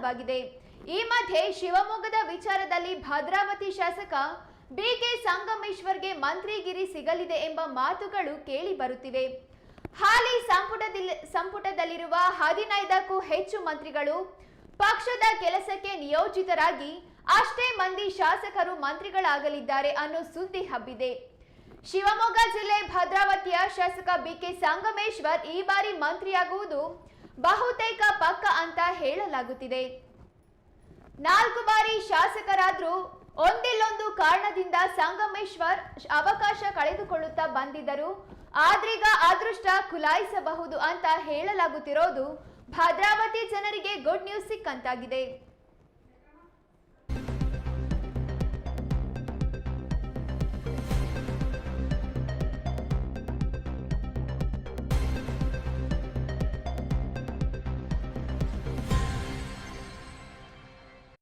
ಅನುಮಾನವಾಗಿದೆ ಈ ಮಧ್ಯೆ ಶಿವಮೊಗ್ಗದ ವಿಚಾರದಲ್ಲಿ ಭದ್ರಾವತಿ ಶಾಸಕ ಬಿಕೆ ಸಂಗಮೇಶ್ವರ್ಗೆ ಮಂತ್ರಿಗಿರಿ ಸಿಗಲಿದೆ ಎಂಬ ಮಾತುಗಳು ಕೇಳಿ ಬರುತ್ತಿವೆ. ಹಾಲಿ ಸಂಪುಟದಲ್ಲಿ, ಸಂಪುಟದಲ್ಲಿರುವ ಹದಿನೈದಕ್ಕೂ ಹೆಚ್ಚು ಮಂತ್ರಿಗಳು ಪಕ್ಷದ ಕೆಲಸಕ್ಕೆ ನಿಯೋಜಿತರಾಗಿ ಅಷ್ಟೇ ಮಂದಿ ಶಾಸಕರು ಮಂತ್ರಿಗಳಾಗಲಿದ್ದಾರೆ ಅನ್ನೋ ಸುದ್ದಿ ಹಬ್ಬಿದೆ. ಶಿವಮೊಗ್ಗ ಜಿಲ್ಲೆ ಭದ್ರಾವತಿಯ ಶಾಸಕ ಬಿಕೆ ಸಂಗಮೇಶ್ವರ್ ಈ ಬಾರಿ ಮಂತ್ರಿಯಾಗುವುದು ಬಹುತೇಕ ಪಕ್ಕ ಅಂತ ಹೇಳಲಾಗುತ್ತಿದೆ. ನಾಲ್ಕು ಬಾರಿ ಶಾಸಕರಾದ್ರೂ ಒಂದಿಲ್ಲೊಂದು ಕಾರಣದಿಂದ ಸಂಗಮೇಶ್ವರ್ ಅವಕಾಶ ಕಳೆದುಕೊಳ್ಳುತ್ತಾ ಬಂದಿದ್ದರು. ಆದ್ರೀಗ ಅದೃಷ್ಟ ಕುಲಾಯಿಸಬಹುದು ಅಂತ ಹೇಳಲಾಗುತ್ತಿರೋದು ಭದ್ರಾವತಿ ಜನರಿಗೆ ಗುಡ್ ನ್ಯೂಸ್ ಸಿಕ್ಕಂತಾಗಿದೆ.